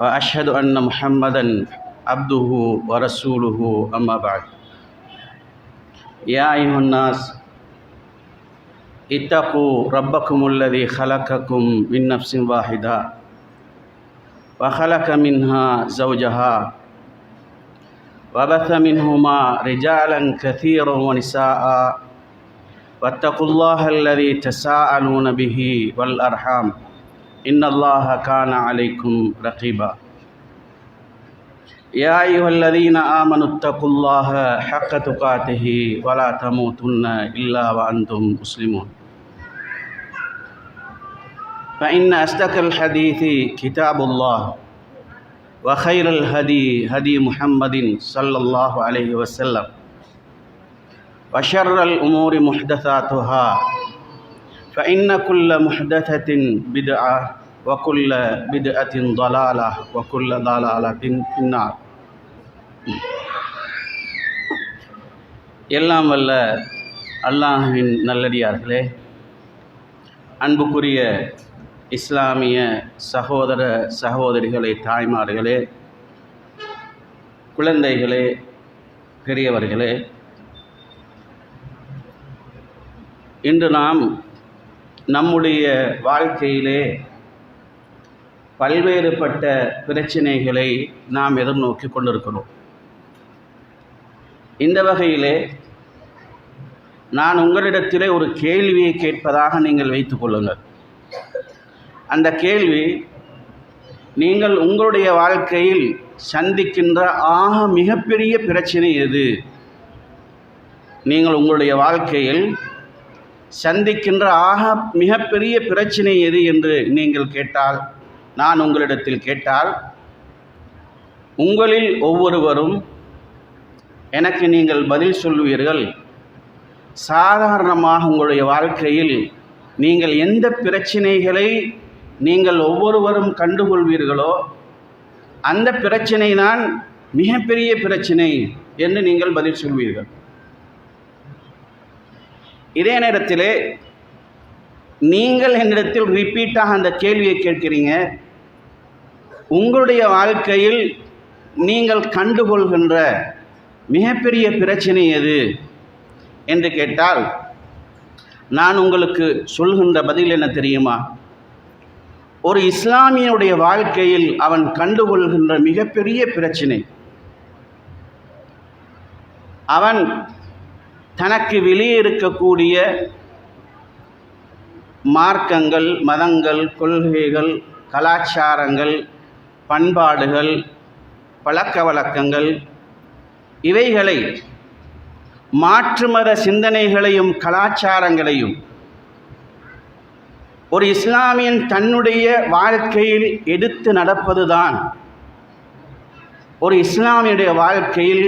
وأشهد أن محمدا عبده ورسوله أما بعد. يا أيها الناس اتقوا ربكم الذي خلقكم من نفس واحدة وخلق منها زوجها وبث منهما رجالا كثيرا ونساء. واتقوا الله الذي تساءلون به والأرحام. إن الله كان عليكم رقيبا. يا أيها الذين آمنوا اتقوا الله حق تقاته ولا تموتن إلا وأنتم مسلمون. فإن أصدق الحديث كتاب الله وخير الهدي هدي محمد صلى الله عليه وسلم. وشر الأمور محدثاتها فإن كل محدثة بدعة وكل بدعة ضلالة وكل ضلالة في النار எல்லாம் வல்ல அல்லாஹின் நல்லடியார்களே அன்புக்குரிய இஸ்லாமிய சகோதர சகோதரிகளே தாய்மார்களே குழந்தைகளே பெரியவர்களே இன்று நாம் நம்முடைய வாழ்க்கையிலே பல்வேறுபட்ட பிரச்சனைகளை நாம் எதிர்நோக்கி கொண்டிருக்கிறோம். இந்த வகையிலே நான் உங்களிடத்திலே ஒரு கேள்வியை கேட்பதாக நீங்கள் வைத்துக்கொள்ளுங்கள் அந்த கேள்வி நீங்கள் உங்களுடைய வாழ்க்கையில் சந்திக்கின்ற ஆக மிகப்பெரிய பிரச்சனை எது? நீங்கள் உங்களுடைய வாழ்க்கையில் சந்திக்கின்ற ஆக மிகப்பெரிய பிரச்சனை எது என்று நீங்கள் கேட்டால் நான் உங்களிடத்தில் கேட்டால் உங்களில் ஒவ்வொருவரும் எனக்கு நீங்கள் பதில் சொல்வீர்கள் சாதாரணமாக உங்களுடைய வாழ்க்கையில் நீங்கள் எந்த பிரச்சனைகளை நீங்கள் ஒவ்வொருவரும் கண்டுகொள்வீர்களோ அந்த பிரச்சனை தான் மிகப்பெரிய பிரச்சனை என்று நீங்கள் பதில் சொல்வீர்கள். இதே நேரத்திலே நீங்கள் என்னிடத்தில் ரிப்பீட்டாக அந்த கேள்வியை கேட்கிறீங்க. உங்களுடைய வாழ்க்கையில் நீங்கள் கண்டுகொள்கின்ற மிகப்பெரிய பிரச்சனை எது? என்று கேட்டால் நான் உங்களுக்கு சொல்கின்ற பதில் என்ன தெரியுமா? ஒரு இஸ்லாமியனுடைய வாழ்க்கையில் அவன் கண்டுகொள்கின்ற மிகப்பெரிய பிரச்சனை. அவன் தனக்கு வெளியே இருக்கக்கூடிய மார்க்கங்கள் மதங்கள் கொள்கைகள் கலாச்சாரங்கள் பண்பாடுகள் பழக்க வழக்கங்கள் இவைகளை மாற்று மத சிந்தனைகளையும் கலாச்சாரங்களையும் ஒரு இஸ்லாமியன் தன்னுடைய வாழ்க்கையில் எடுத்து நடப்பதுதான். ஒரு இஸ்லாமியுடைய வாழ்க்கையில்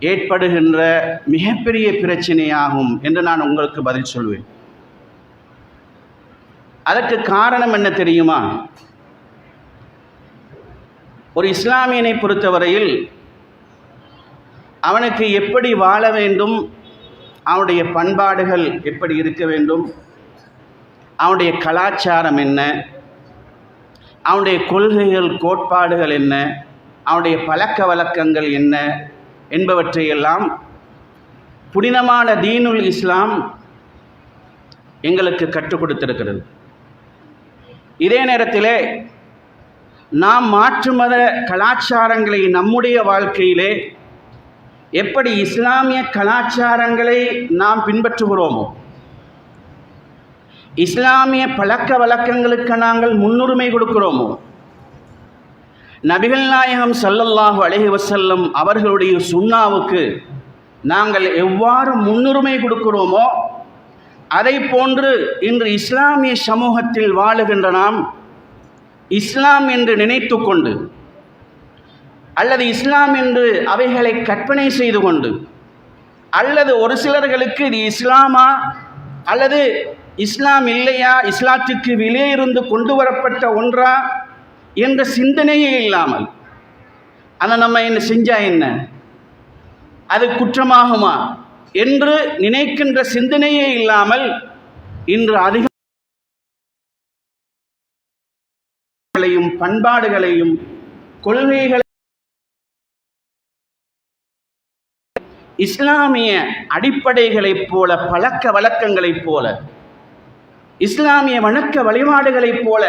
ஏற்படுகின்ற மிகப்பெரிய பிரச்சனையாகும் என்று நான் உங்களுக்கு பதில் சொல்வேன். அதற்கு காரணம் என்ன தெரியுமா? ஒரு இஸ்லாமியனை பொறுத்தவரையில் அவனுக்கு எப்படி வாழ வேண்டும் அவனுடைய பண்பாடுகள் எப்படி இருக்க வேண்டும் அவனுடைய கலாச்சாரம் என்ன அவனுடைய கொள்கைகள் கோட்பாடுகள் என்ன அவனுடைய பழக்க வழக்கங்கள் என்ன என்பவற்றையெல்லாம் புனிதமான தீனுல் இஸ்லாம் எங்களுக்கு கற்றுக் கொடுத்திருக்கிறது. இதே நேரத்திலே நாம் மாற்று மத கலாச்சாரங்களை நம்முடைய வாழ்க்கையிலே எப்படி இஸ்லாமிய கலாச்சாரங்களை நாம் பின்பற்றுகிறோமோ இஸ்லாமிய பழக்க வழக்கங்களுக்கு நாங்கள் முன்னுரிமை கொடுக்கிறோமோ நபிகள் நாயகம் சல்லல்லாஹு அலஹி வசல்லம் அவர்களுடைய சுண்ணாவுக்கு நாங்கள் எவ்வாறு முன்னுரிமை கொடுக்கிறோமோ அதை போன்று இன்று இஸ்லாமிய சமூகத்தில் வாழுகின்ற நாம் இஸ்லாம் என்று நினைத்து கொண்டு அல்லது இஸ்லாம் என்று அவைகளை கற்பனை செய்து கொண்டு அல்லது ஒரு சிலர்களுக்கு இது இஸ்லாமா அல்லது இஸ்லாம் இல்லையா இஸ்லாத்துக்கு வெளியே இருந்து கொண்டு வரப்பட்ட ஒன்றா என்ற சிந்தனையே இல்லாமல் அதை நம்ம என்ன செஞ்சா என்ன? அது குற்றமாகுமா? என்று நினைக்கின்ற சிந்தனையே இல்லாமல் இன்று அதிக பண்பாடுகளையும் கொள்கைகளை இஸ்லாமிய அடிப்படைகளைப் போல பழக்க வழக்கங்களைப் போல இஸ்லாமிய வணக்க வழிபாடுகளைப் போல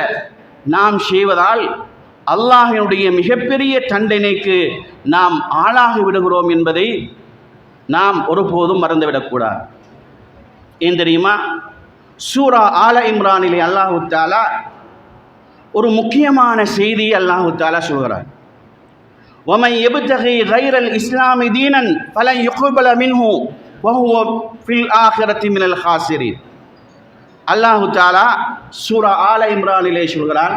நாம் செய்வதால் அல்லாஹினுடைய மிகப்பெரிய தண்டனைக்கு நாம் ஆளாகி விடுகிறோம் என்பதை நாம் ஒருபோதும் மறந்துவிடக்கூடாது ஏன் தெரியுமா? சூரா ஆல இம்ரானிலே அல்லாஹு தாலா ஒரு முக்கியமான செய்தி அல்லாஹு தாலா சொல்கிறார். ஒமை எபுத்தகை கைரல் இஸ்லாமி தீனன் பல யுகுபல மின்ஹு வஹுவ ஃபில் ஆஹிரத்தி மினல் ஹாசிரி அல்லாஹு தாலா சூரா ஆல இம்ரானிலே சொல்கிறான்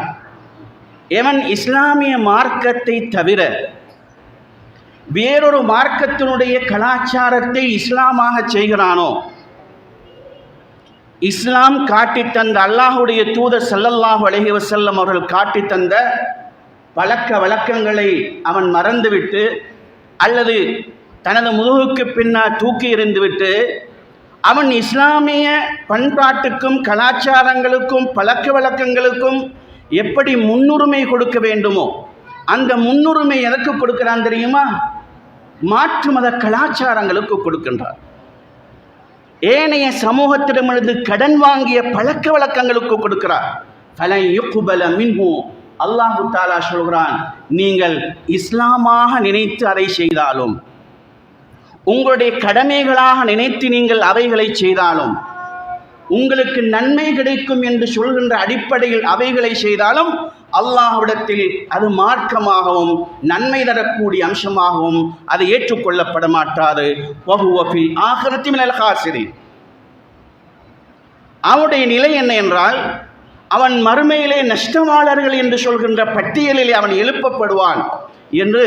எவன் இஸ்லாமிய மார்க்கத்தை தவிர வேறொரு மார்க்கத்தினுடைய கலாச்சாரத்தை இஸ்லாமாக செய்கிறானோ இஸ்லாம் காட்டி தந்த அல்லாஹுடைய தூதர் சல்லல்லாஹு அலைஹி வஸல்லம் அவர்கள் காட்டி தந்த பழக்க வழக்கங்களை அவன் மறந்துவிட்டு அல்லது தனது முதுகுக்கு பின்னால் தூக்கி எறிந்துவிட்டு அவன் இஸ்லாமிய பண்பாட்டுக்கும் கலாச்சாரங்களுக்கும் பழக்க வழக்கங்களுக்கும் எப்படி முன்னுரிமை கொடுக்க வேண்டுமோ அந்த முன்னுரிமை எதற்கு கொடுக்கிறான் தெரியுமா? மாற்று மத கலாச்சாரங்களுக்கு கொடுக்கின்றார் ஏனைய சமூகத்திடமிருந்து கடன் வாங்கிய பழக்க வழக்கங்களுக்கு கொடுக்கிறார். ஃபலை யுக்குபல மின்ஹு. அல்லாஹு தாலா சொல்கிறான் நீங்கள் இஸ்லாமாக நினைத்து அதை செய்தாலும் உங்களுடைய கடமைகளாக நினைத்து நீங்கள் அவைகளை செய்தாலும் உங்களுக்கு நன்மை கிடைக்கும் என்று சொல்கின்ற அடிப்படையில் அவைகளை செய்தாலும் அல்லாஹ்விடத்தில் அது மார்க்கமாகவும் நன்மை தரக்கூடிய அம்சமாகவும் அது ஏற்றுக்கொள்ளப்பட மாட்டாது வகுவபில் ஆகரத்தி மினல் ஹாசிரி அவனுடைய நிலை என்ன என்றால் அவன் மறுமையிலே நஷ்டமாளர்கள் என்று சொல்கின்ற பட்டியலில் அவன் எழுப்பப்படுவான் என்று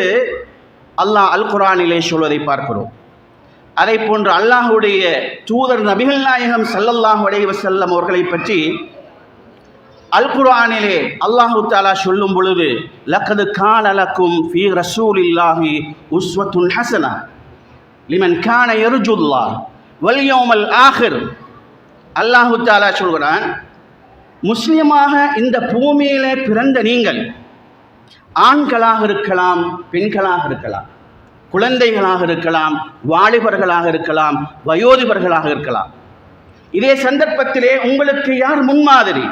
அல்லாஹ் அல் குரானிலே சொல்வதை பார்க்கிறோம். அதை போன்று அல்லாஹுடைய தூதர் நபிகள் நாயகம் சல்லல்லாஹு அலைஹி வஸல்லம் அவர்களை பற்றி அல் குர்ஆனிலே அல்லாஹு தாலா சொல்லும் பொழுது லக்கது காலலக்கும் ஃபி ரசூல் இல்லாஹி உஸ்வத்துன் ஹசனா லிமன் கான எருஜுல்லா வல்யோமல் ஆஹிர். அல்லாஹு தாலா சொல்கிறான் முஸ்லிமாக இந்த பூமியிலே பிறந்த நீங்கள் ஆண்களாக இருக்கலாம் பெண்களாக இருக்கலாம் குழந்தைகளாக இருக்கலாம் வாலிபர்களாக இருக்கலாம் வயோதிபர்களாக இருக்கலாம். இதே சந்தர்ப்பத்திலே உங்களுக்கு யார் முன்மாதிரி?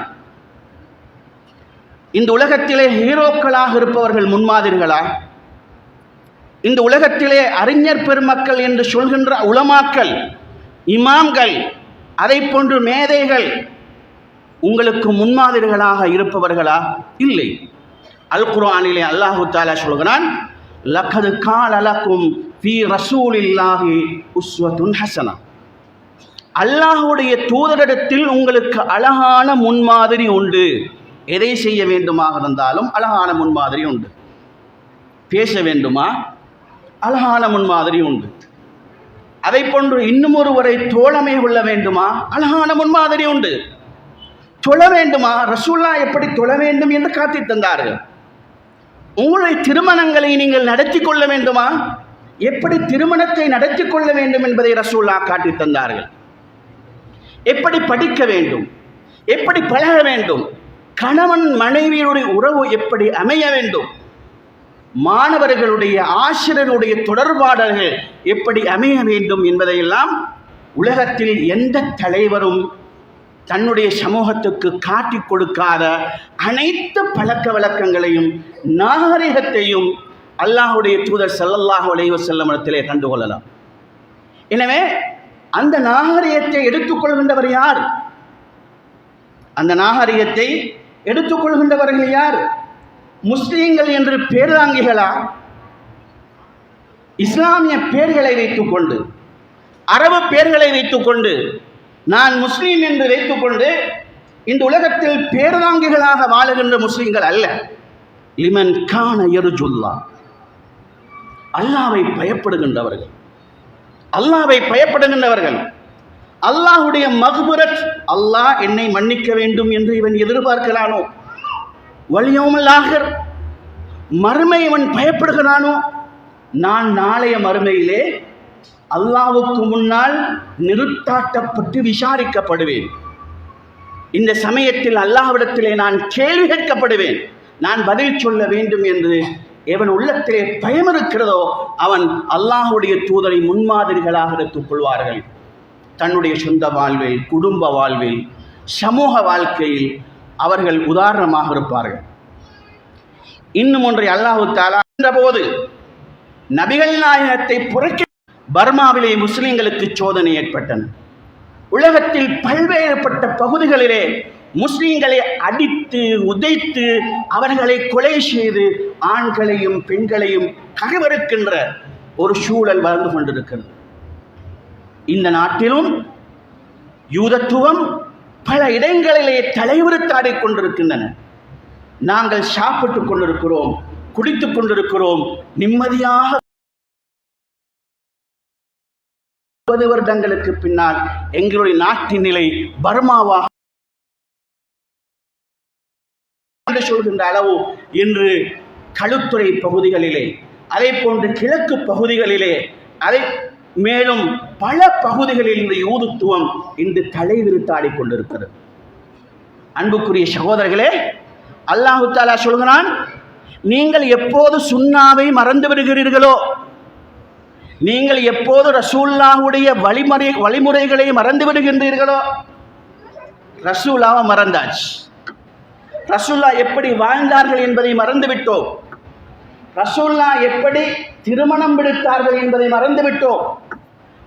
இந்த உலகத்திலே ஹீரோக்களாக இருப்பவர்கள் முன்மாதிரிகளா? இந்த உலகத்திலே அறிஞர் பெருமக்கள் என்று சொல்கின்ற உலமாக்கள் இமாம்கள் அதை போன்று மேதைகள் உங்களுக்கு முன்மாதிரிகளாக இருப்பவர்களா? இல்லை. அல் குர்ஆனிலே அல்லாஹு தாலா சொல்கிறான் லக்கது பி ரசூல் ரசூலில்லாஹி உஸ்வத்துன் ஹசனா. அல்லாஹுடைய தூதரிடத்தில் உங்களுக்கு அழகான முன்மாதிரி உண்டு. எதை செய்ய வேண்டுமாக இருந்தாலும் அழகான முன்மாதிரி உண்டு. பேச வேண்டுமா? அழகான முன்மாதிரி உண்டு. அதை போன்று இன்னும் ஒருவரை தோழமை கொள்ள வேண்டுமா? அழகான முன்மாதிரி உண்டு. தொழ வேண்டுமா? ரசூல்லா எப்படி தொழ வேண்டும் என்று காத்தி தந்தார்கள். உங்களுடைய திருமணங்களை நீங்கள் நடத்தி கொள்ள வேண்டுமா? எப்படி திருமணத்தை நடத்தி கொள்ள வேண்டும் என்பதை ரசூல்லா காட்டி தந்தார்கள். எப்படி படிக்க வேண்டும்? எப்படி பழக வேண்டும்? கணவன் மனைவியுடைய உறவு எப்படி அமைய வேண்டும்? மாணவர்களுடைய ஆசிரியருடைய தொடர்பாடல்கள் எப்படி அமைய வேண்டும் என்பதையெல்லாம் உலகத்தில் எந்த தலைவரும் தன்னுடைய சமூகத்துக்கு காட்டி கொடுக்காத அனைத்து பழக்க வழக்கங்களையும் நாகரிகத்தையும் அல்லாஹுடைய தூதர் செல்லல்லாஹு அலைஹி செல்லமிடத்திலே கண்டுகொள்ளலாம் எனவே அந்த நாகரிகத்தை எடுத்துக்கொள்கின்றவர் யார்? அந்த நாகரிகத்தை எடுத்துக்கொள்கின்றவர்கள் யார்? முஸ்லீம்கள் என்று பேராங்கிகளா இஸ்லாமிய பேர்களை வைத்துக்கொண்டு அரபு பேர்களை வைத்துக்கொண்டு நான் முஸ்லீம் என்று வைத்துக்கொண்டு இந்த உலகத்தில் பேரதாங்கிகளாக வாழுகின்ற முஸ்லீம்கள் அல்ல. லிமன் கான எருஜுல்லா அல்லாவை பயப்படுகின்றவர்கள். அல்லாவை பயப்படுகின்றவர்கள். அல்லாஹுடைய மகுபுரத் அல்லாஹ் என்னை மன்னிக்க வேண்டும் என்று இவன் எதிர்பார்க்கிறானோ? வலியோமலாகர் மறுமை இவன் பயப்படுகிறானோ? நான் நாளைய மறுமையிலே அல்லாவுக்கு முன்னால் நிறுத்தாட்டப்பட்டு விசாரிக்கப்படுவேன். இந்த சமயத்தில் அல்லாஹ்விடத்திலே நான் கேள்வி கேட்கப்படுவேன். நான் பதில் சொல்ல வேண்டும் என்று எவன் உள்ளத்திலே பயம் இருக்கிறதோ அவன் அல்லாஹுடைய தூதரை முன்மாதிரிகளாக எடுத்துக் கொள்வார்கள். தன்னுடைய சொந்த வாழ்வில் குடும்ப வாழ்வில் சமூக வாழ்க்கையில் அவர்கள் உதாரணமாக இருப்பார்கள். இன்னும் ஒன்றை அல்லாஹு தாலா போது நபிகள் நாயகத்தை புறக்க பர்மாவிலே முஸ்லிம்களுக்கு சோதனை ஏற்பட்டன. உலகத்தில் பல்வேறுபட்ட பகுதிகளிலே முஸ்லிம்களை அடித்து உதைத்து அவர்களை கொலை செய்து ஆண்களையும் பெண்களையும் ககவருக்கின்ற ஒரு சூழல் வளர்ந்து கொண்டிருக்கிறது. இந்த நாட்டிலும் யூதத்துவம் பல இடங்களிலே தலைவிரித்தாடிக் கொண்டிருக்கின்றன. நாங்கள் சாப்பிட்டுக் கொண்டிருக்கிறோம் குடித்துக் கொண்டிருக்கிறோம் நிம்மதியாக முப்பது வருடங்களுக்கு பின்னால் எங்களுடைய நாட்டின் நிலை பர்மாவாக என்று சொல்கின்ற அளவு இன்று களுத்துறை பகுதிகளிலே அதே போன்று கிழக்கு பகுதிகளிலே அதை மேலும் பல பகுதிகளில் இந்த யூதுத்துவம் இன்று தலைவிரித்தாடிக் கொண்டிருக்கிறது அன்புக்குரிய சகோதரர்களே அல்லாஹு தாலா சொல்கிறான் நீங்கள் எப்போது சுண்ணாவை மறந்து விடுகிறீர்களோ நீங்கள் எப்போது ரசூல்லாவுடைய வழிமுறை வழிமுறைகளை மறந்து விடுகின்றீர்களோ ரசூல்லாவை மறந்தாச்சு. ரசூல்லா எப்படி வாழ்ந்தார்கள் என்பதை மறந்துவிட்டோம் ரசூல்லா எப்படி திருமணம் விடுத்தார்கள் என்பதை மறந்துவிட்டோம்.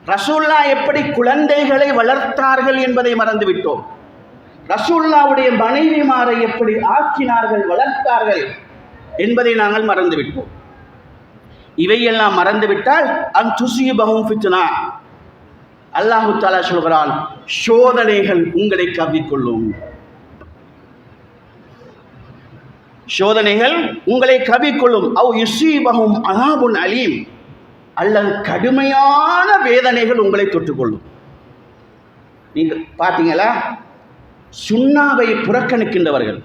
ரசூல்லா எப்படி குழந்தைகளை வளர்த்தார்கள் என்பதை மறந்துவிட்டோம். ரசூல்லாவுடைய மனைவிமாரை எப்படி ஆக்கினார்கள் வளர்த்தார்கள் என்பதை நாங்கள் மறந்துவிட்டோம். இவையெல்லாம் மறந்துவிட்டால் அன் துசீபகும் ஃபித்னா. அல்லாஹு தாலா சொல்கிறான் சோதனைகள் உங்களை கவ்விக்கொள்ளும். சோதனைகள் உங்களை கவிக்கொள்ளும். அவ் யுசீபகும் அலாபுன் அலீம். அல்லது கடுமையான வேதனைகள் உங்களை தொட்டுக்கொள்ளும். நீங்கள் பார்த்தீங்களா சுண்ணாவை புறக்கணிக்கின்றவர்கள்.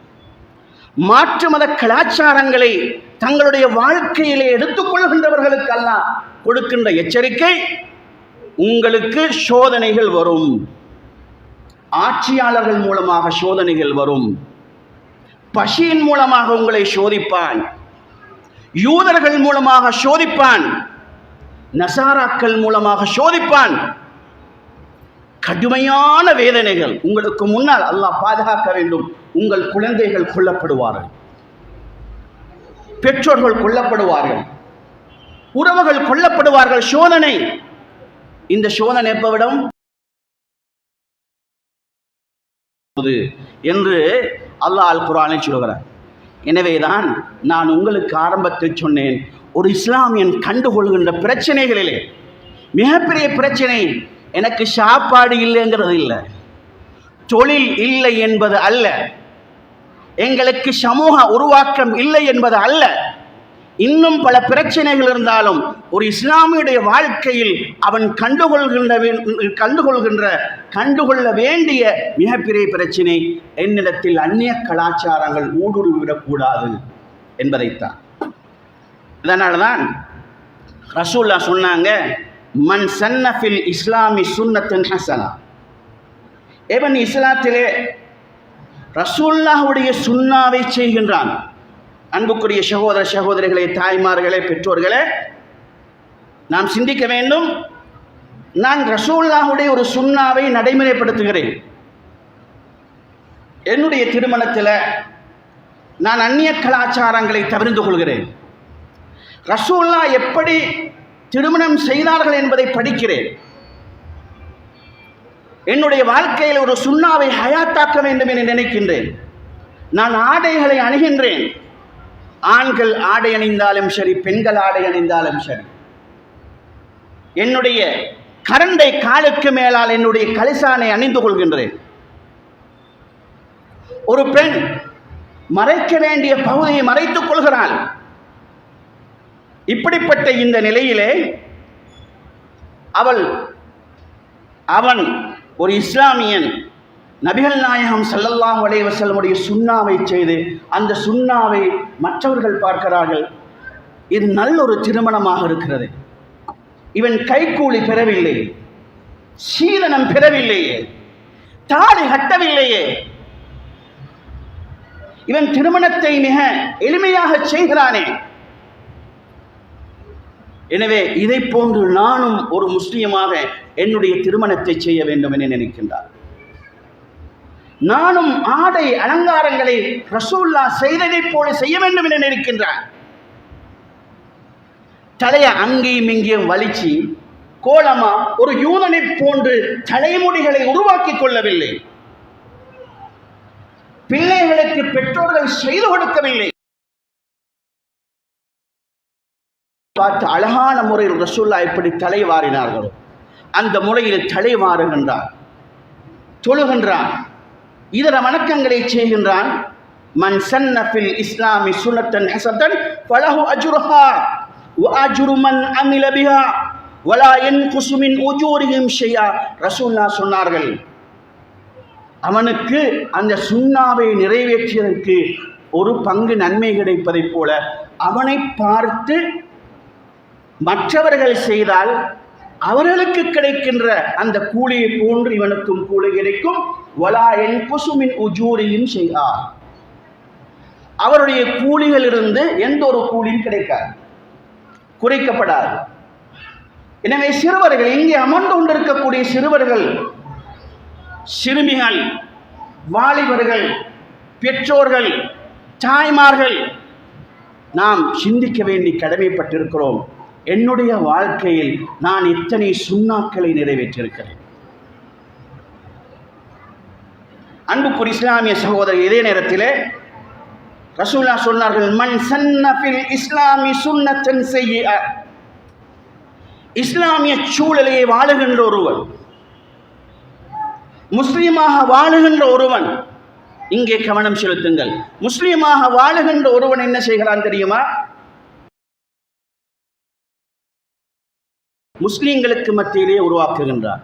மாற்று மத கலாச்சாரங்களை தங்களுடைய வாழ்க்கையிலே எடுத்துக்கொள்கின்றவர்களுக்கெல்லாம் கொடுக்கின்ற எச்சரிக்கை உங்களுக்கு சோதனைகள் வரும். ஆட்சியாளர்கள் மூலமாக சோதனைகள் வரும். பசியின் மூலமாக உங்களை சோதிப்பான். யூதர்கள் மூலமாக சோதிப்பான். நசாராக்கள் மூலமாக சோதிப்பான். கடுமையான வேதனைகள் உங்களுக்கு முன்னால் அல்லாஹ் பாதுகாக்க வேண்டும். உங்கள் குழந்தைகள் கொல்லப்படுவார்கள். பெற்றோர்கள் கொல்லப்படுவார்கள். உறவுகள் கொல்லப்படுவார்கள். சோதனை. இந்த சோதனை எப்பவிடம்? என்று அல்லாஹ் அல் குரானை சொல்கிறார் எனவேதான் நான் உங்களுக்கு ஆரம்பத்தில் சொன்னேன் ஒரு இஸ்லாமியன் கண்டுகொள்கின்ற பிரச்சனைகளிலே மிகப்பெரிய பிரச்சனை எனக்கு சாப்பாடு இல்லைங்கிறது இல்லை தொழில் இல்லை என்பது அல்ல எங்களுக்கு சமூக உருவாக்கம் இல்லை என்பது அல்ல இன்னும் பல பிரச்சனைகள் இருந்தாலும் ஒரு இஸ்லாமியுடைய வாழ்க்கையில் அவன் கண்டுகொள்கின்ற கண்டுகொள்கின்ற கண்டுகொள்ள வேண்டிய மிகப்பெரிய பிரச்சனை என்னிடத்தில் அந்நிய கலாச்சாரங்கள் ஊடுருவிடக்கூடாது என்பதைத்தான். இதனால தான் ரசூல்லா சொன்னாங்க மன் சன்னஃபில் இஸ்லாமி சுன்னத்தின் ஹசனா. எவன் இஸ்லாத்திலே ரசூல்லாவுடைய சுன்னாவை செய்கின்றான் அன்புக்குரிய சகோதர சகோதரிகளே தாய்மார்களே பெற்றோர்களே நாம் சிந்திக்க வேண்டும். நான் ரசூல்லாவுடைய ஒரு சுண்ணாவை நடைமுறைப்படுத்துகிறேன். என்னுடைய திருமணத்தில் நான் அந்நிய கலாச்சாரங்களை தவிர்த்து கொள்கிறேன். ரசூல்லா எப்படி திருமணம் செய்தார்கள் என்பதை படிக்கிறேன். என்னுடைய வாழ்க்கையில் ஒரு சுண்ணாவை ஹயாத்தாக்க வேண்டும் என நினைக்கின்றேன். நான் ஆடைகளை அணுகின்றேன். ஆண்கள் ஆடை அணிந்தாலும் சரி பெண்கள் ஆடை அணிந்தாலும் சரி. என்னுடைய கரண்டை காலுக்கு மேலால் என்னுடைய கலிசானை அணிந்து கொள்கின்றேன். ஒரு பெண் மறைக்க வேண்டிய பகுதியை மறைத்துக் கொள்கிறாள். இப்படிப்பட்ட இந்த நிலையிலே அவள் அவன் ஒரு இஸ்லாமியன் நபிகள் நாயகம் ஸல்லல்லாஹு அலைஹி வஸல்லமுடைய சுண்ணாவை செய்து அந்த சுண்ணாவை மற்றவர்கள் பார்க்கிறார்கள். இது நல்ல ஒரு திருமணமாக இருக்கிறது. இவன் கைக்கூலி பெறவில்லை. சீதனம் பெறவில்லையே. தாடி கட்டவில்லையே. இவன் திருமணத்தை மிக எளிமையாக செய்கிறானே. எனவே இதை போன்று நானும் ஒரு முஸ்லிமாக என்னுடைய திருமணத்தை செய்ய வேண்டும் என நினைக்கின்றார். நானும் ஆடை அலங்காரங்களை ரசூல்லா செய்ததைப் போல செய்ய வேண்டும் என நினைக்கின்றார் தலையை அங்கேயும் இங்கேயும் வலிச்சு கோலமா ஒரு யூதனை போன்று தலைமுடிகளை உருவாக்கி கொள்ளவில்லை. பிள்ளைகளுக்கு பெற்றோர்கள் செய்து கொடுக்கவில்லை. பார்த்து அழகான முறையில் ரசூல்லா எப்படி தலை வாரினார்களோ. அந்த முறையில் தலை வாருகின்றான் தொழுகின்றான். இதர வணக்கங்களை செய்கின்றான். மன் சன்னஃபில் இஸ்லாமி சுனத்தன் ஹசத்தன் பலஹு அஜுருஹா அஜுரு மன் அமில பிஹா வலா என் குசுமின் உஜூரியும் செய்யா ரசூல்லா சொன்னார்கள் அவனுக்கு அந்த சுண்ணாவை நிறைவேற்றியதற்கு ஒரு பங்கு நன்மை கிடைப்பதைப் போல அவனை பார்த்து மற்றவர்கள் செய்தால் அவர்களுக்கு கிடைக்கின்ற அந்த கூலியை போன்று இவனுக்கும் கூலி கிடைக்கும். வலா என் குசுமின் உஜூரியும் செய்யா அவருடைய கூலிகளிலிருந்து எந்த ஒரு கூலியும் கிடைக்காது. குறைக்கப்படாது. எனவே சிறுவர்கள் இங்கே அமர்ந்து கொண்டிருக்கக்கூடிய சிறுவர்கள் சிறுமிகள் வாலிபர்கள் பெற்றோர்கள் தாய்மார்கள் நாம் சிந்திக்க வேண்டி கடமைப்பட்டிருக்கிறோம். என்னுடைய வாழ்க்கையில் நான் இத்தனை சுண்ணாக்களை நிறைவேற்றிருக்கிறேன். அன்புக்குரிய இஸ்லாமிய சகோதரர் இதே நேரத்தில் ரசூல்லா சொன்னார்கள் மண் சன்னஃபில் இஸ்லாமி சுன்னத்தன் செய்ய இஸ்லாமிய சூழலையே வாழுகின்ற ஒருவன் முஸ்லீமாக வாழுகின்ற ஒருவன் இங்கே கவனம் செலுத்துங்கள். முஸ்லீமாக வாழுகின்ற ஒருவன் என்ன செய்கிறான் தெரியுமா? முஸ்லீம்களுக்கு மத்தியிலே உருவாக்குகின்றார்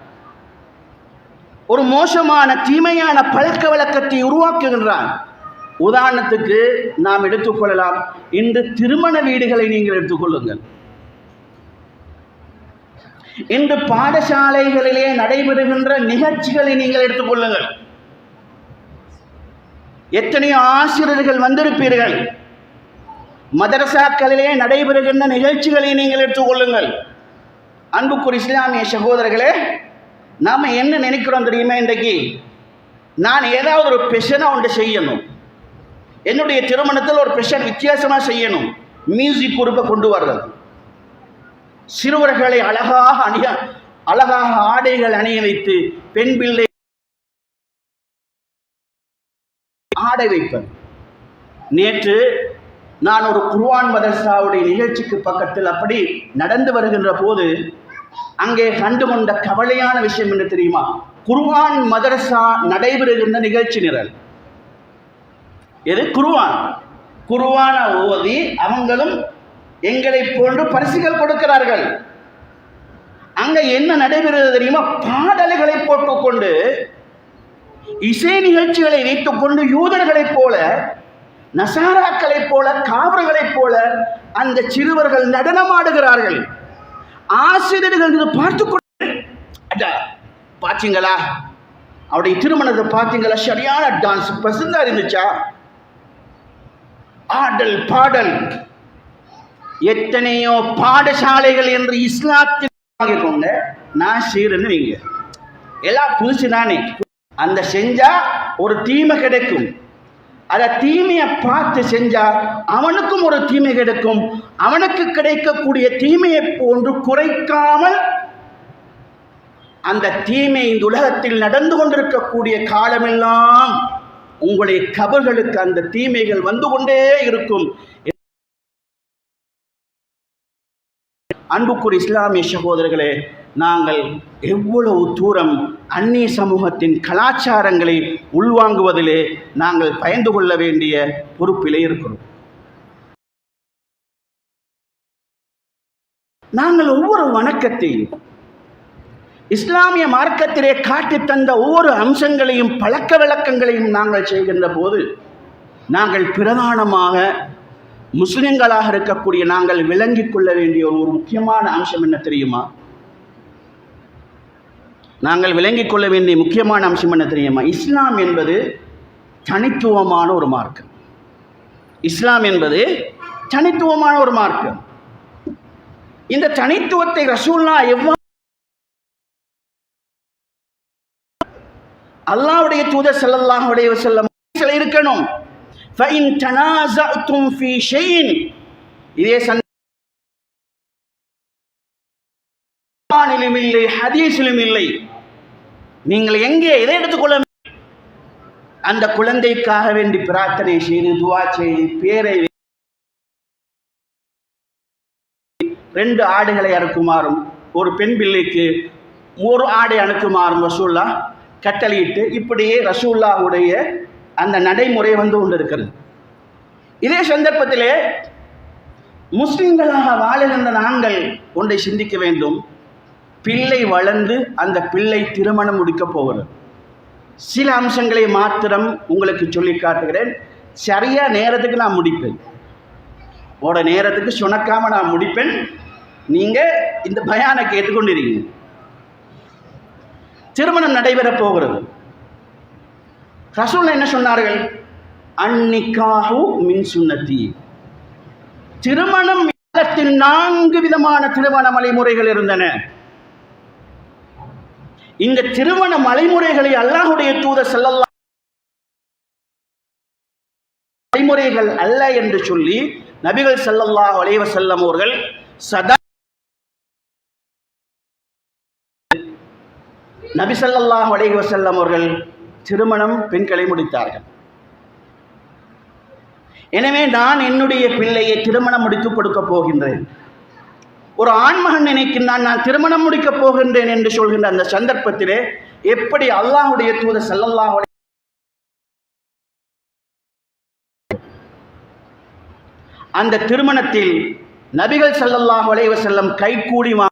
ஒரு மோசமான தீமையான பழக்க வழக்கத்தை உருவாக்குகின்றான் உதாரணத்துக்கு நாம் எடுத்துக்கொள்ளலாம் இன்று திருமண வீடுகளை நீங்கள் எடுத்துக்கொள்ளுங்கள் இன்று பாடசாலைகளிலே நடைபெறுகின்ற நிகழ்ச்சிகளை நீங்கள் எடுத்துக்கொள்ளுங்கள் எத்தனையோ ஆசிரியர்கள் வந்திருப்பீர்கள். மதரசாக்களிலே நடைபெறுகின்ற நிகழ்ச்சிகளை நீங்கள் எடுத்துக்கொள்ளுங்கள் அன்புக்குரிய இஸ்லாமிய சகோதரர்களே நாம் என்ன நினைக்கிறோம் தெரியுமா இன்றைக்கு? நான் ஏதாவது ஒரு பெஷனாக ஒன்று செய்யணும். என்னுடைய திருமணத்தில் ஒரு பெஷன் வித்தியாசமாக செய்யணும். மியூசிக் உறுப்பை கொண்டு வர்றது. சிறுவர்களை அழகாக அணிய அழகாக ஆடைகள் அணிய வைத்து பெண் பிள்ளை ஆடை வைப்பேன். நேற்று நான் ஒரு குர்வான் மதர்சாவுடைய நிகழ்ச்சிக்கு பக்கத்தில் அப்படி நடந்து வருகின்ற போது அங்கே கண்டு கொண்ட கவலையான விஷயம் என்ன தெரியுமா? குருவான் மதரசா நடைபெறுகின்ற நிகழ்ச்சி நிரல். எது? குருவான் குருவான ஓதி அவங்களும் எங்களை போன்று பரிசுகள் கொடுக்கிறார்கள். அங்க என்ன நடைபெறுகிறது தெரியுமா? பாடல்களை போட்டுக்கொண்டு இசை நிகழ்ச்சிகளை வைத்துக்கொண்டு யூதர்களைப் போல நசாராக்களைப் போல காவர்களைப் போல அந்த சிறுவர்கள் நடனமாடுகிறார்கள். ஆசிரியர்கள் பார்த்து கொண்டு அடா, பாத்தீங்களா? அவருடைய திருமணத்தை பார்த்தீங்களா சரியான டான்ஸ் பிரசந்தா இருந்துச்சா? ஆடல் பாடல். எத்தனையோ பாடசாலைகள் என்று இஸ்லாத்தில் வாங்கிக்கோங்க. நான் சீரன்னு நீங்க எல்லாம் புதுசு நானே அந்த செஞ்சா ஒரு தீமை கிடைக்கும். அதை தீமையை பார்த்து செஞ்சா அவனுக்கும் ஒரு தீமை கிடைக்கும். அவனுக்கு கிடைக்கக்கூடிய தீமையை போன்று குறைக்காமல் அந்த தீமை இந்த உலகத்தில் நடந்து கொண்டிருக்கக்கூடிய காலமெல்லாம் உங்களுடைய கபர்களுக்கு அந்த தீமைகள் வந்து கொண்டே இருக்கும். அன்புக்குரிய இஸ்லாமிய சகோதரர்களே நாங்கள் எவ்வளவு தூரம் அந்நிய சமூகத்தின் கலாச்சாரங்களை உள்வாங்குவதிலே நாங்கள் பயந்து கொள்ள வேண்டிய பொறுப்பிலே இருக்கிறோம். நாங்கள் ஒவ்வொரு வணக்கத்தையும் இஸ்லாமிய மார்க்கத்திலே காட்டி தந்த ஒவ்வொரு அம்சங்களையும் பழக்க வழக்கங்களையும் நாங்கள் செய்கின்ற போது நாங்கள் பிரதானமாக முஸ்லிம்களாக இருக்கக்கூடிய நாங்கள் விளங்கிக் கொள்ள வேண்டிய ஒரு முக்கியமான அம்சம் என்ன தெரியுமா? நாங்கள் விளங்கிக் கொள்ள வேண்டிய முக்கியமான அம்சம் என்ன தெரியுமா? இஸ்லாம் என்பது தனித்துவமான ஒரு மார்க்கம் இஸ்லாம் என்பது தனித்துவமான ஒரு மார்க்கம் இந்த தனித்துவத்தை ரசூல்லா எவ்வாறு அல்லாவுடைய தூதர் செல்லல்லாஹுடைய செல்லம் இருக்கணும். இதே சந்திலும் இல்லை ஹதீசிலும் இல்லை. நீங்கள் எங்கே எதை எடுத்துக்கொள்ள அந்த குழந்தைக்காக வேண்டி பிரார்த்தனை செய்து துவா செய்து பேரை ரெண்டு ஆடுகளை அறுக்குமாறும் ஒரு பெண் பிள்ளைக்கு ஒரு ஆடை அனுக்குமாறும் ரசூல்லா கட்டளையிட்டு இப்படியே ரசூல்லாவுடைய அந்த நடைமுறை வந்து கொண்டிருக்கிறது. இதே சந்தர்ப்பத்திலே முஸ்லிம்களாக வாழுகின்ற நாங்கள் ஒன்றை சிந்திக்க வேண்டும். பிள்ளை வளர்ந்து அந்த பிள்ளை திருமணம் முடிக்கப் போகிறது. சில அம்சங்களை மாத்திரம் உங்களுக்கு சொல்லி காட்டுகிறேன். சரியா நேரத்துக்கு நான் முடிப்பேன். ஓட நேரத்துக்கு சுணக்காமல் நான் முடிப்பேன். நீங்கள் இந்த பயானை கேட்டுக்கொண்டிருக்கீங்க திருமணம் நடைபெறப் போகிறது. ரசூல் என்ன சொன்னார்கள்? அன்னிக்காஹு மின் சுண்ணத்தி திருமணம் நான்கு விதமான திருமண வழிமுறைகள் இருந்தன. இந்த திருமண மலைமுறைகளை அல்லாஹுடைய தூதர் செல்லல்லா மலைமுறைகள் அல்ல என்று சொல்லி நபிகள் செல்லல்லா வளைவ செல்லம் அவர்கள் சதா நபி ஸல்லல்லாஹு அலைஹி செல்லம் அவர்கள் திருமணம் பெண்களை முடித்தார்கள். எனவே நான் என்னுடைய பிள்ளையை திருமணம் முடித்து கொடுக்க போகின்றேன். ஒரு ஆண்மகன் நினைக்கின்றான் நான் திருமணம் முடிக்கப் போகின்றேன் என்று சொல்கின்ற அந்த சந்தர்ப்பத்திலே எப்படி அல்லாஹுடைய தூத ஸல்லல்லாஹு அந்த திருமணத்தில் நபிகள் ஸல்லல்லாஹு அலைஹி செல்லம் கைகூடி வா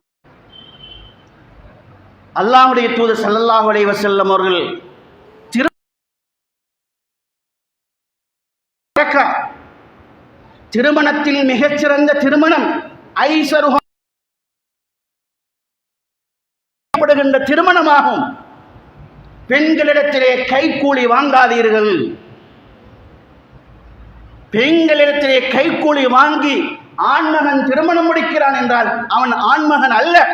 அல்லாஹுடைய தூதர் செல்லல்லாஹு அலைஹி செல்லம் அவர்கள் திருமணத்தில் மிகச்சிறந்த திருமணம். ஐசருக படுகின்ற திருமணமாகும். பெண்களிடத்திலே கைக்கூலி வாங்காதீர்கள். பெண்களிடத்திலே கைக்கூலி வாங்கி ஆண்மகன் திருமணம் முடிக்கிறான் என்றால் அவன் ஆண்மகன் அல்ல.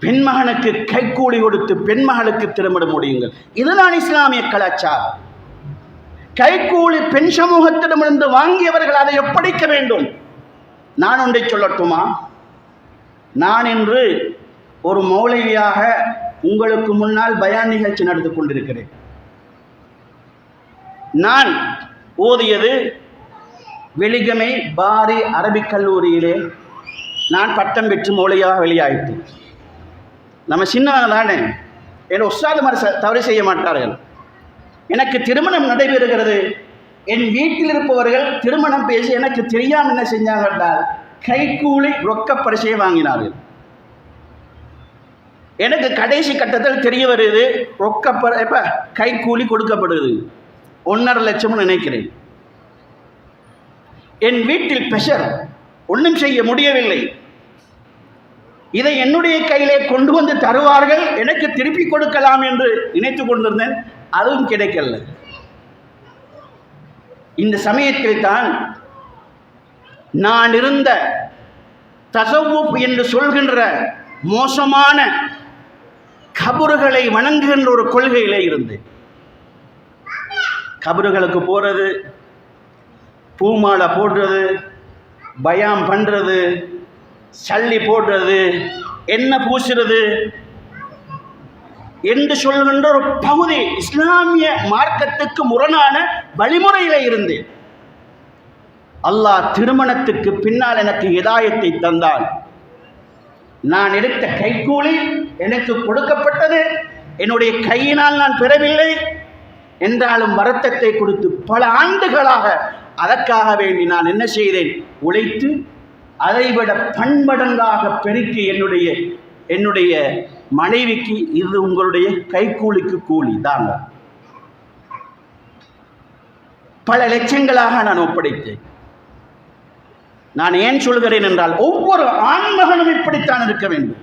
பெண்மகனுக்கு கைக்கூலி கொடுத்து பெண்மகளுக்கு திருமணம் முடியுங்கள். இதுதான் இஸ்லாமிய கலாச்சாரம். கைக்கூலி பெண் சமூகத்திடமிருந்து வாங்கியவர்கள் அதை ஒப்படைக்க வேண்டும். நான் ஒன்றை சொல்லட்டுமா? நான் இன்று ஒரு மௌலவியாக உங்களுக்கு முன்னால் பயான் நிகழ்ச்சி நடந்து கொண்டிருக்கிறேன். நான் ஓதியது வெலிகமை பாரி அரபிக் கல்லூரியிலே நான் பட்டம் பெற்று மௌலியாக வெளியாயிட்டேன். நம்ம சின்னவங்க தானே? என் உஸ்தாது மாதிரி தவறு செய்ய மாட்டார்கள். எனக்கு திருமணம் நடைபெறுகிறது. என் வீட்டில் இருப்பவர்கள் திருமணம் பேசி எனக்கு தெரியாமல் என்ன செஞ்சாங்க என்றால் கைக்கூலி ரொக்க பரிசையை வாங்கினார்கள். எனக்கு கடைசி கட்டத்தில் தெரிய வருது ரொக்க ப இப்போ கைக்கூலி கொடுக்கப்படுது. ஒன்றரை லட்சம்னு நினைக்கிறேன். என் வீட்டில் பெஷர் ஒன்றும் செய்ய முடியவில்லை. இதை என்னுடைய கையிலே கொண்டு வந்து தருவார்கள் எனக்கு திருப்பி கொடுக்கலாம் என்று நினைத்து கொண்டிருந்தேன் அதுவும் கிடைக்கல. இந்த சமயத்தில் தான் நான் இருந்த தசவுப் என்று சொல்கின்ற மோசமான கபறுகளை வணங்குகின்ற ஒரு கொள்கையிலே இருந்து கபறுகளுக்கு போகிறது பூமாலை போடுறது பயாம் பண்ணுறது சல்லி போடுறது என்ன பூசுறது என்று சொல்கின்ற ஒரு பகுதி இஸ்லாமிய மார்க்கத்துக்கு முரணான வழிமுறையில இருந்து அல்லாஹ் திருமணத்துக்கு பின்னால் எனக்கு இதாயத்தை தந்தால் நான் எடுத்த கைக்கூலி எனக்கு கொடுக்கப்பட்டது. என்னுடைய கையினால் நான் பெறவில்லை என்றாலும் வருத்தத்தை கொடுத்து பல ஆண்டுகளாக அதற்காக வேண்டி நான் என்ன செய்தேன்? உழைத்து அதைவிட பன்மடங்காக பெருக்கி என்னுடைய என்னுடைய மனைவிக்கு இது உங்களுடைய கைக்கூலிக்கு கூலி தாங்க. பல லட்சங்களாக நான் ஒப்படைத்தேன். நான் ஏன் சொல்கிறேன் என்றால் ஒவ்வொரு ஆண்மகனும் இப்படித்தான் இருக்க வேண்டும்.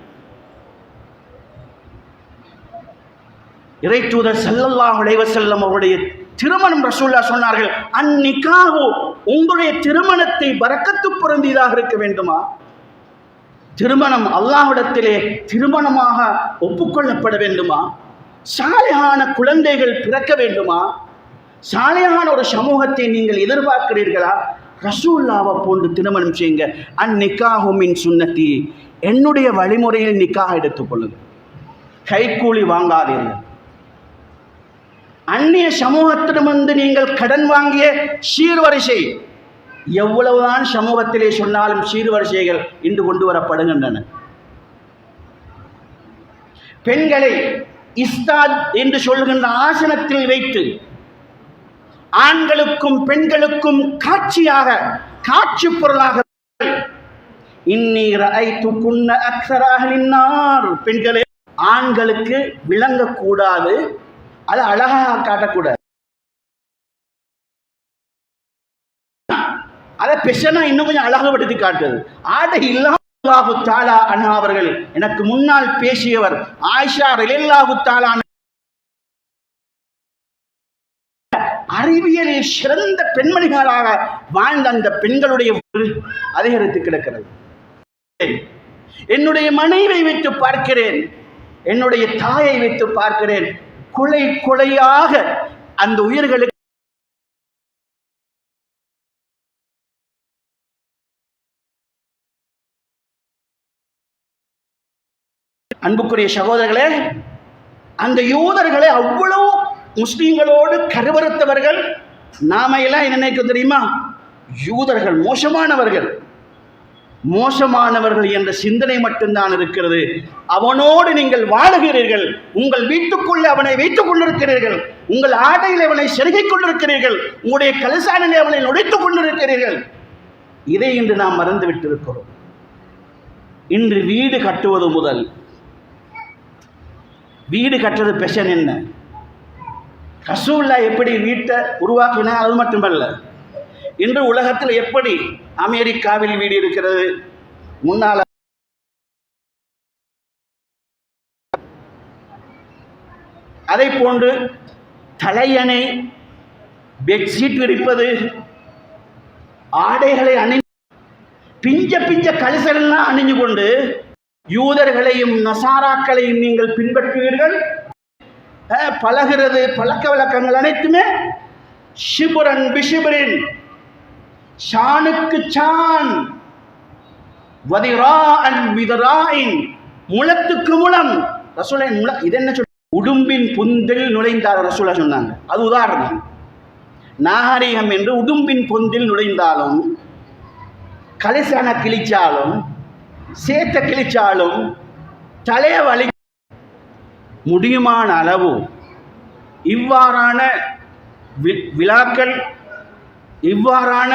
இறைத்தூதர் செல்லல்லா அலைஹி அவருடைய திருமணம் ரசூல்லா சொன்னார்கள் அந்நிக்காகோ உங்களுடைய திருமணத்தை பறக்கத்து பொருந்தியதாக இருக்க வேண்டுமா? திருமணம் அல்லாஹ்விடத்திலே திருமணமாக ஒப்புக்கொள்ளப்பட வேண்டுமா? சாலையான குழந்தைகள் பிறக்க வேண்டுமா? சாலையான ஒரு சமூகத்தை நீங்கள் எதிர்பார்க்கிறீர்களா? ரசூல்லாவை போன்று திருமணம் செய்யுங்க. அந்நிக்காஹுமின் சுண்ணத்தி என்னுடைய வழிமுறையில் நிக்காக எடுத்துக்கொள்ளுங்கள் கைக்கூலி வாங்காதீர்கள். அந்நிய சமூகத்திடமிருந்து நீங்கள் கடன் வாங்கிய சீர்வரிசை. எவ்வளவுதான் சமூகத்திலே சொன்னாலும் சீர்வரிசைகள் இன்று கொண்டு வரப்படுகின்றன. பெண்களை இஸ்தாத் என்று சொல்கின்ற ஆசனத்தில் வைத்து ஆண்களுக்கும் பெண்களுக்கும் காட்சியாக காட்சி பொருளாக நின்னார். பெண்களே ஆண்களுக்கு விளங்கக்கூடாது. அது அழகாக காட்டக்கூடாது. அதை பெஷனா இன்னும் கொஞ்சம் அழகுபடுத்தி காட்டுது. ஆடை இல்லாஹு தாலா அண்ணா அவர்கள் எனக்கு முன்னால் பேசியவர் ஆயிஷா ரலில்லாஹு தாலா அறிவியலில் சிறந்த பெண்மணிகளாக வாழ்ந்த அந்த பெண்களுடைய அதிகரித்து கிடக்கிறது. என்னுடைய மனைவை வைத்து பார்க்கிறேன் என்னுடைய தாயை வைத்து பார்க்கிறேன் குலை குலையாக அந்த உயிர்களுக்கு அன்புக்குரிய சகோதரர்களே அந்த யூதர்களை அவ்வளவு முஸ்லீம்களோடு கருவறுத்தவர்கள் நாம எல்லாம் என்ன நினைக்கும் தெரியுமா? யூதர்கள் மோசமானவர்கள். மோசமானவர்கள் என்ற சிந்தனை மட்டும்தான் இருக்கிறது. அவனோடு நீங்கள் வாழுகிறீர்கள். உங்கள் வீட்டுக்குள்ளே அவனை வைத்துக் கொண்டிருக்கிறீர்கள். உங்கள் ஆடையில் அவனை செருகிக் கொண்டிருக்கிறீர்கள். உங்களுடைய கலசானங்களை அவனை நுழைத்துக் கொண்டிருக்கிறீர்கள். இதை இன்று நாம் மறந்து விட்டிருக்கிறோம். இன்று வீடு கட்டுவது முதல். வீடு கட்டுறது பெஷன் என்ன? ரசூல்லா எப்படி வீட்டை உருவாக்கினா அது மட்டுமல்ல. இன்று உலகத்தில் எப்படி அமெரிக்காவில் வீடு இருக்கிறது? முன்னால அதை போன்று தலையணை பெட்ஷீட் விரிப்பது ஆடைகளை அணி பிஞ்ச பிஞ்ச கலிசலெல்லாம் அணிஞ்சு கொண்டு யூதர்களையும் நசாராக்களையும் நீங்கள் பின்பற்றுவீர்கள். பழகிறது பழக்க வழக்கங்கள் அனைத்துமே ஷிபுரன் பிஷிபுரின். ஷானுக்கு சான் வதிரான் விதராயின் முளத்துக்கு முளம் ரசூலை முள இது என்ன சொல் உடும்பின் புந்தில் நுழைந்தார் ரசூலா சொன்னாங்க. அது உதாரணம். நாகரிகம் என்று உடும்பின் பொந்தில் நுழைந்தாலும் கலிசான கிழிச்சாலும் சேத்த கிழிச்சாலும் தலைய வலி முடியுமான அளவு இவ்வாறான வி- விழாக்கள் இவ்வாறான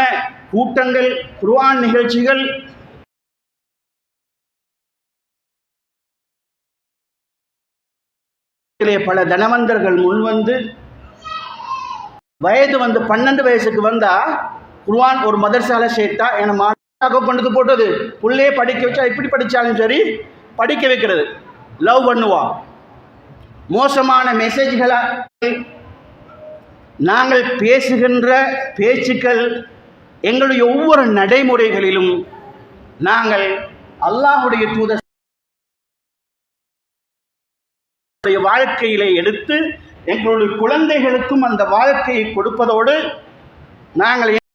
கூட்டங்கள் குர்ஆன் நிகழ்ச்சிகள் பல தனவந்தர்கள் முன்வந்து வயது வந்து பன்னெண்டு வயசுக்கு வந்தா குர்வான் ஒரு மதர்சால சேர்த்தா என மாட்டாக கொண்டு போட்டது. பிள்ளையே படிக்க வச்சா இப்படி படித்தாலும் சரி படிக்க வைக்கிறது. லவ் பண்ணுவா. மோசமான மெசேஜ்களாக நாங்கள் பேசுகின்ற பேச்சுக்கள் எங்களுடைய ஒவ்வொரு நடைமுறைகளிலும் நாங்கள் அல்லாஹுடைய தூத வாழ்க்கையிலே எடுத்து எங்களுடைய குழந்தைகளுக்கும் அந்த வாழ்க்கையை கொடுப்பதோடு நாங்கள்